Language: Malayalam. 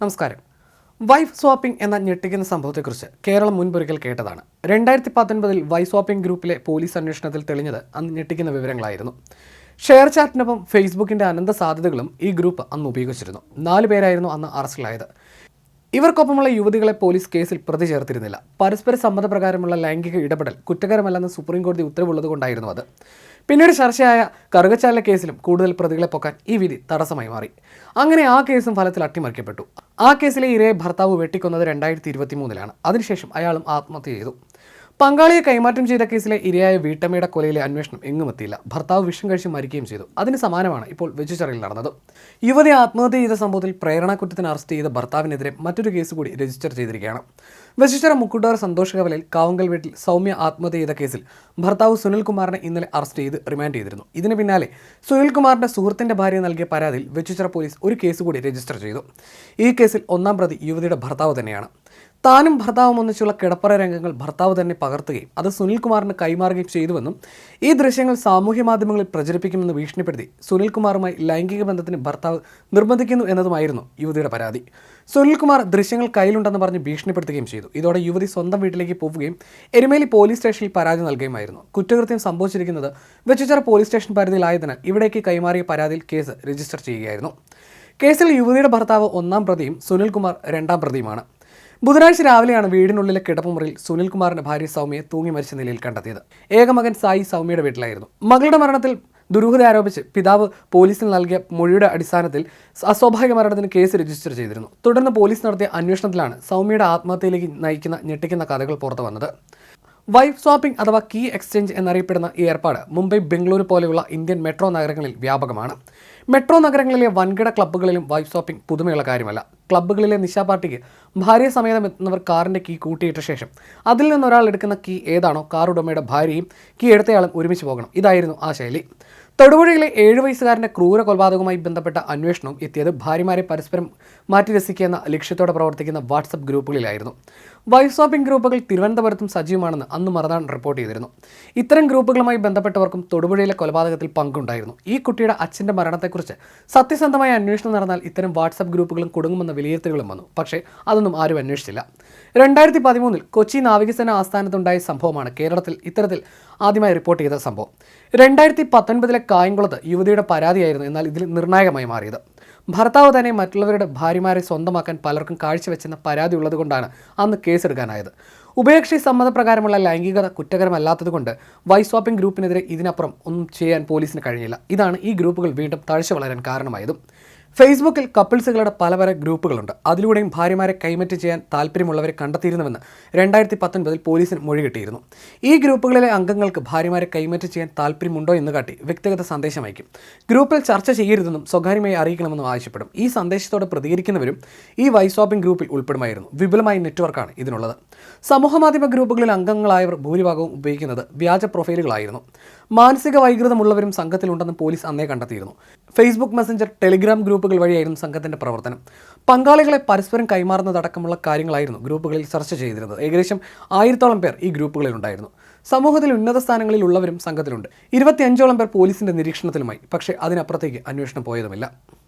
നമസ്കാരം. വൈഫ് സ്വാപ്പിംഗ് എന്ന ഞെട്ടിക്കുന്ന സംഭവത്തെക്കുറിച്ച് കേരളം മുൻപൊരിക്കൽ കേട്ടതാണ്. രണ്ടായിരത്തി പത്തൊൻപതിൽ വൈഫ് സ്വാപ്പിംഗ് ഗ്രൂപ്പിലെ പോലീസ് അന്വേഷണത്തിൽ തെളിഞ്ഞത് അന്ന് ഞെട്ടിക്കുന്ന വിവരങ്ങളായിരുന്നു. ഷെയർ ചാറ്റിനൊപ്പം ഫേസ്ബുക്കിന്റെ അനന്ത സാധ്യതകളും ഈ ഗ്രൂപ്പ് അന്ന് ഉപയോഗിച്ചിരുന്നു. നാല് പേരായിരുന്നു അന്ന് അറസ്റ്റിലായത്. ഇവർക്കൊപ്പമുള്ള യുവതികളെ പോലീസ് കേസിൽ പ്രതി ചേർത്തിരുന്നില്ല. പരസ്പര സമ്മതപ്രകാരമുള്ള ലൈംഗിക ഇടപെടൽ കുറ്റകരമല്ലെന്ന് സുപ്രീം കോടതി ഉത്തരവുള്ളത് കൊണ്ടായിരുന്നു അത്. പിന്നീട് ചർച്ചയായ കറുകച്ചാല കേസിലും കൂടുതൽ പ്രതികളെ പൊക്കാൻ ഈ വിധി തടസ്സമായി മാറി. അങ്ങനെ ആ കേസും ഫലത്തിൽ അട്ടിമറിക്കപ്പെട്ടു. ആ കേസിലെ ഇരയെ ഭർത്താവ് വെട്ടിക്കൊന്നത് രണ്ടായിരത്തി ഇരുപത്തി മൂന്നിലാണ് അതിനുശേഷം അയാളും ആത്മഹത്യ ചെയ്തു. പങ്കാളിയെ കൈമാറ്റം ചെയ്ത കേസിലെ ഇരയായ വീട്ടമ്മയുടെ കൊലയിലെ അന്വേഷണം എങ്ങും എത്തിയില്ല. ഭർത്താവ് വിഷം കഴിച്ച് മരിക്കുകയും ചെയ്തു. അതിന് സമാനമാണ് ഇപ്പോൾ വെച്ചുചെറയിൽ നടന്നത്. യുവതി ആത്മഹത്യ ചെയ്ത സംഭവത്തിൽ പ്രേരണക്കുറ്റത്തിന് അറസ്റ്റ് ചെയ്ത ഭർത്താവിനെതിരെ മറ്റൊരു കേസ് കൂടി രജിസ്റ്റർ ചെയ്തിരിക്കുകയാണ്. വെച്ചുചിറ മുക്കുട്ടാർ സന്തോഷ് കവലയിൽ കാവങ്കൽ വീട്ടിൽ സൗമ്യ ആത്മഹത്യ ചെയ്ത കേസിൽ ഭർത്താവ് സുനിൽകുമാറിനെ ഇന്നലെ അറസ്റ്റ് ചെയ്ത് റിമാൻഡ് ചെയ്തിരുന്നു. ഇതിന് പിന്നാലെ സുനിൽകുമാറിന്റെ സുഹൃത്തിന്റെ ഭാര്യ നൽകിയ പരാതിയിൽ വെച്ചുചിറ പോലീസ് ഒരു കേസ് കൂടി രജിസ്റ്റർ ചെയ്തു. ഈ കേസിൽ ഒന്നാം പ്രതി യുവതിയുടെ ഭർത്താവ് തന്നെയാണ്. താനും ഭർത്താവും ഒന്നിച്ചുള്ള കിടപ്പറ രംഗങ്ങൾ ഭർത്താവ് തന്നെ പകർത്തുകയും അത് സുനിൽകുമാറിന് കൈമാറുകയും ചെയ്തുവെന്നും ഈ ദൃശ്യങ്ങൾ സാമൂഹ്യ മാധ്യമങ്ങളിൽ പ്രചരിപ്പിക്കുമെന്ന് ഭീഷണിപ്പെടുത്തി സുനിൽകുമാറുമായി ലൈംഗിക ബന്ധത്തിന് ഭർത്താവ് നിർബന്ധിക്കുന്നു എന്നതുമായിരുന്നു യുവതിയുടെ പരാതി. സുനിൽകുമാർ ദൃശ്യങ്ങൾ കയ്യിലുണ്ടെന്ന് പറഞ്ഞ് ഭീഷണിപ്പെടുത്തുകയും ചെയ്തു. ഇതോടെ യുവതി സ്വന്തം വീട്ടിലേക്ക് പോവുകയും എരുമേലി പോലീസ് സ്റ്റേഷനിൽ പരാതി നൽകുകയുമായിരുന്നു. കുറ്റകൃത്യം സംഭവിച്ചിരിക്കുന്നത് വെച്ചുചിറ പോലീസ് സ്റ്റേഷൻ പരിധിയിലായതിനാൽ ഇവിടേക്ക് കൈമാറിയ പരാതിയിൽ കേസ് രജിസ്റ്റർ ചെയ്യുകയായിരുന്നു. കേസിൽ യുവതിയുടെ ഭർത്താവ് ഒന്നാം പ്രതിയും സുനിൽകുമാർ രണ്ടാം പ്രതിയുമാണ്. ബുധനാഴ്ച രാവിലെയാണ് വീടിനുള്ളിലെ കിടപ്പുമുറിയിൽ സുനിൽകുമാറിന്റെ ഭാര്യ സൗമ്യയെ തൂങ്ങി മരിച്ച നിലയിൽ കണ്ടെത്തിയത്. ഏകമകൻ സായി സൗമ്യയുടെ വീട്ടിലായിരുന്നു. മകളുടെ മരണത്തിൽ ദുരൂഹത ആരോപിച്ച് പിതാവ് പോലീസിൽ നൽകിയ മൊഴിയുടെ അടിസ്ഥാനത്തിൽ അസ്വാഭാവിക മരണത്തിന് കേസ് രജിസ്റ്റർ ചെയ്തിരുന്നു. തുടർന്ന് പോലീസ് നടത്തിയ അന്വേഷണത്തിലാണ് സൗമ്യയുടെ ആത്മഹത്യയിലേക്ക് നയിക്കുന്ന ഞെട്ടിക്കുന്ന കഥകൾ പുറത്തു വന്നത് വൈഫ് സ്വാപ്പിംഗ് അഥവാ കീ എക്സ്ചേഞ്ച് എന്നറിയപ്പെടുന്ന ഈ ഏർപ്പാട് മുംബൈ ബംഗളൂരു പോലെയുള്ള ഇന്ത്യൻ മെട്രോ നഗരങ്ങളിൽ വ്യാപകമാണ്. മെട്രോ നഗരങ്ങളിലെ വൻകിട ക്ലബ്ബുകളിലും വൈഫ് സ്വാപ്പിംഗ് പുതുമയുള്ള കാര്യമല്ല. ക്ലബ്ബുകളിലെ നിശാ പാർട്ടിക്ക് ഭാര്യ സമേതം എത്തുന്നവർ കാറിന്റെ കീ കൂട്ടിയിട്ട ശേഷം അതിൽ നിന്ന് ഒരാൾ എടുക്കുന്ന കീ ഏതാണോ കാർ ഉടമയുടെ ഭാര്യയും കീ എടുത്തയാളും ഒരുമിച്ച് പോകണം. ഇതായിരുന്നു ആ ശൈലി. തൊടുപുഴയിലെ ഏഴു വയസ്സുകാരന്റെ ക്രൂര കൊലപാതകവുമായി ബന്ധപ്പെട്ട അന്വേഷണം എത്തിയത് ഭാര്യമാരെ പരസ്പരം മാറ്റി രസിക്കുന്ന ലക്ഷ്യത്തോടെ പ്രവർത്തിക്കുന്ന വാട്സപ്പ് ഗ്രൂപ്പുകളിലായിരുന്നു. വൈഫ് സ്വാപ്പിംഗ് ഗ്രൂപ്പുകൾ തിരുവനന്തപുരത്തും സജീവമാണെന്ന് അന്ന് മറുനാടൻ റിപ്പോർട്ട് ചെയ്തിരുന്നു. ഇത്തരം ഗ്രൂപ്പുകളുമായി ബന്ധപ്പെട്ടവർക്കും തൊടുപുഴയിലെ കൊലപാതകത്തിൽ പങ്കുണ്ടായിരുന്നു. ഈ കുട്ടിയുടെ അച്ഛന്റെ മരണത്തെക്കുറിച്ച് സത്യസന്ധമായ അന്വേഷണം നടന്നാൽ ഇത്തരം വാട്സപ്പ് ഗ്രൂപ്പുകളും കുടുങ്ങുമെന്ന വിലയിരുത്തലുകളും വന്നു. പക്ഷേ അതൊന്നും ആരും അന്വേഷിച്ചില്ല. രണ്ടായിരത്തി പതിമൂന്നിൽ കൊച്ചി നാവികസേന ആസ്ഥാനത്തുണ്ടായ സംഭവമാണ് കേരളത്തിൽ ഇത്തരത്തിൽ ആദ്യമായി റിപ്പോർട്ട് ചെയ്ത സംഭവം. രണ്ടായിരത്തി പത്തൊൻപതിലെ കായംകുളത്ത് യുവതിയുടെ പരാതിയായിരുന്നു എന്നാൽ ഇതിൽ നിർണായകമായി മാറിയത്. ഭർത്താവ് തന്നെ മറ്റുള്ളവരുടെ ഭാര്യമാരെ സ്വന്തമാക്കാൻ പലർക്കും കാഴ്ചവെച്ചെന്ന പരാതി ഉള്ളതുകൊണ്ടാണ് അന്ന് കേസെടുക്കാനായത്. ഉഭയകക്ഷി സമ്മതപ്രകാരമുള്ള ലൈംഗികത കുറ്റകരമല്ലാത്തതുകൊണ്ട് വൈസ് സ്വാപ്പിംഗ് ഗ്രൂപ്പിനെതിരെ ഇതിനപ്പുറം ഒന്നും ചെയ്യാൻ പോലീസിന് കഴിഞ്ഞില്ല. ഇതാണ് ഈ ഗ്രൂപ്പുകൾ വീണ്ടും തഴച്ചു വളരാൻ കാരണമായതും. ഫേസ്ബുക്കിൽ കപ്പിൾസുകളുടെ പല പല ഗ്രൂപ്പുകളുണ്ട്. അതിലൂടെയും ഭാര്യമാരെ കൈമറ്റ് ചെയ്യാൻ താല്പര്യമുള്ളവരെ കണ്ടെത്തിയിരുന്നുവെന്ന് രണ്ടായിരത്തി പത്തൊൻപതിൽ പോലീസിന് മൊഴി കിട്ടിയിരുന്നു. ഈ ഗ്രൂപ്പുകളിലെ അംഗങ്ങൾക്ക് ഭാര്യമാരെ കൈമറ്റ് ചെയ്യാൻ താല്പര്യമുണ്ടോ എന്ന് കാട്ടി വ്യക്തിഗത സന്ദേശം അയക്കും. ഗ്രൂപ്പിൽ ചർച്ച ചെയ്യരുതെന്നും സ്വകാര്യമായി അറിയിക്കണമെന്നും ആവശ്യപ്പെടും. ഈ സന്ദേശത്തോട് പ്രതികരിക്കുന്നവരും ഈ വൈസ് വൈസ്വാപ്പിംഗ് ഗ്രൂപ്പിൽ ഉൾപ്പെടുമായിരുന്നു. വിപുലമായ നെറ്റ്വർക്കാണ് ഇതിനുള്ളത്. സമൂഹമാധ്യമ ഗ്രൂപ്പുകളിൽ അംഗങ്ങളായവർ ഭൂരിഭാഗവും ഉപയോഗിക്കുന്നത് വ്യാജ പ്രൊഫൈലുകളായിരുന്നു. മാനസിക വൈകൃതമുള്ളവരും സംഘത്തിലുണ്ടെന്ന് പോലീസ് അന്നേ കണ്ടെത്തിയിരുന്നു. ഫേസ്ബുക്ക് മെസ്സഞ്ചർ ടെലിഗ്രാം ഗ്രൂപ്പുകൾ വഴിയായിരുന്നു സംഘത്തിന്റെ പ്രവർത്തനം. പങ്കാളികളെ പരസ്പരം കൈമാറുന്നതടക്കമുള്ള കാര്യങ്ങളായിരുന്നു ഗ്രൂപ്പുകളിൽ ചർച്ച ചെയ്തിരുന്നത്. ഏകദേശം ആയിരത്തോളം പേർ ഈ ഗ്രൂപ്പുകളിൽ ഉണ്ടായിരുന്നു. സമൂഹത്തിൽ ഉന്നത സ്ഥാനങ്ങളിൽ ഉള്ളവരും സംഘത്തിലുണ്ട്. ഇരുപത്തിയഞ്ചോളം പേർ പോലീസിന്റെ നിരീക്ഷണത്തിലുമായി. പക്ഷേ അതിനപ്പുറത്തേക്ക് അന്വേഷണം പോയതുമില്ല.